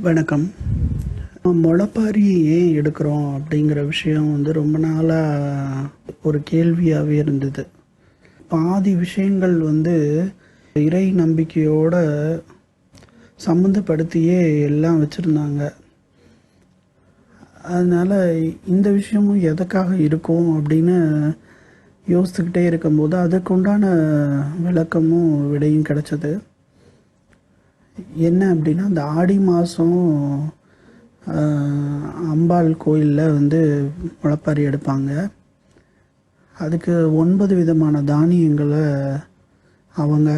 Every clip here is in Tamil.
வணக்கம். முளைப்பாரி ஏன் எடுக்கிறோம் அப்படிங்கிற விஷயம் வந்து ரொம்ப நாளாக ஒரு கேள்வியாகவே இருந்தது. பாதி விஷயங்கள் வந்து இறை நம்பிக்கையோட சம்மந்தப்படுத்தியே எல்லாம் வச்சுருந்தாங்க. அதனால் இந்த விஷயமும் எதுக்காக இருக்கும் அப்படின்னு யோசிச்சுக்கிட்டே இருக்கும்போது அதுக்குண்டான விளக்கமும் விடையும் கிடச்சது. என்ன அப்படின்னா அந்த ஆடி மாதம் அம்பாள் கோயிலில் வந்து முளைப்பாரி எடுப்பாங்க. அதுக்கு ஒன்பது விதமான தானியங்களை அவங்க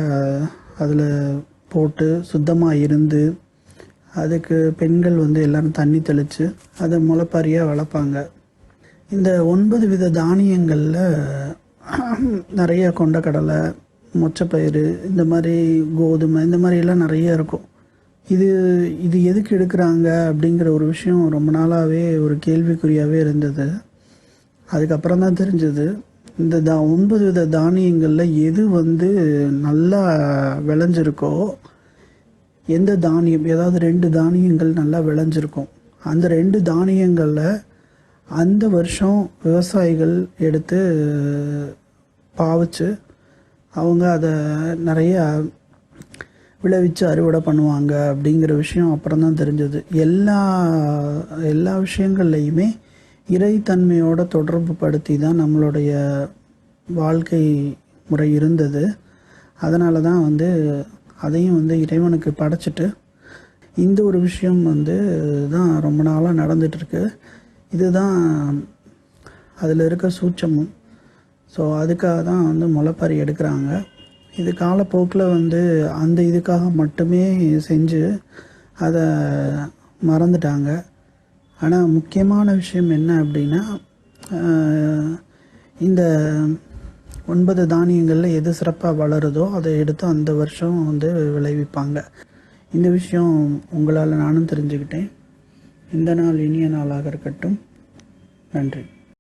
அதில் போட்டு சுத்தமாக இருந்து அதுக்கு பெண்கள் வந்து எல்லாரும் தண்ணி தெளித்து அதை முளைப்பாரியாக வளர்ப்பாங்க. இந்த ஒன்பது வித தானியங்களில் நிறைய கொண்டக்கடலை மொச்சப்பயிறு இந்த மாதிரி கோதுமை இந்த மாதிரி எல்லாம் நிறைய இருக்கும். இது இது எதுக்கு எடுக்கிறாங்க அப்படிங்கிற ஒரு விஷயம் ரொம்ப நாளாகவே ஒரு கேள்விக்குறியாகவே இருந்தது. அதுக்கப்புறம் தான் தெரிஞ்சது. இந்த தா ஒன்பது வித தானியங்களில் எது வந்து நல்லா விளைஞ்சிருக்கோ எந்த தானியம் ஏதாவது ரெண்டு தானியங்கள் நல்லா விளைஞ்சிருக்கும். அந்த ரெண்டு தானியங்களில் அந்த வருஷம் விவசாயிகள் எடுத்து பாவிச்சு அவங்க அதை நிறைய விளைவிச்சு அறுவடை பண்ணுவாங்க அப்படிங்கிற விஷயம் அப்புறம் தான் தெரிஞ்சது. எல்லா எல்லா விஷயங்கள்லையுமே இறைத்தன்மையோட தொடர்பு படுத்தி தான் நம்மளுடைய வாழ்க்கை முறை இருந்தது. அதனால தான் வந்து அதையும் வந்து இறைவனுக்கு படைச்சிட்டு இந்த ஒரு விஷயம் வந்து தான் ரொம்ப நாளாக நடந்துகிட்ருக்கு இதுதான் அதில் இருக்க சூட்சமும். ஸோ அதுக்காக தான் வந்து முளைப்பாரி எடுக்கிறாங்க. இது காலப்போக்கில் வந்து அந்த இதுக்காக மட்டுமே செஞ்சு அதை மறந்துட்டாங்க. ஆனால் முக்கியமான விஷயம் என்ன அப்படின்னா இந்த ஒன்பது தானியங்களில் எது சிறப்பாக வளருதோ அதை எடுத்து அந்த வருஷம் வந்து விளைவிப்பாங்க. இந்த விஷயம் உங்களால் நானும் தெரிஞ்சுக்கிட்டேன். இந்த நாள் இனிய நாளாக இருக்கட்டும். நன்றி.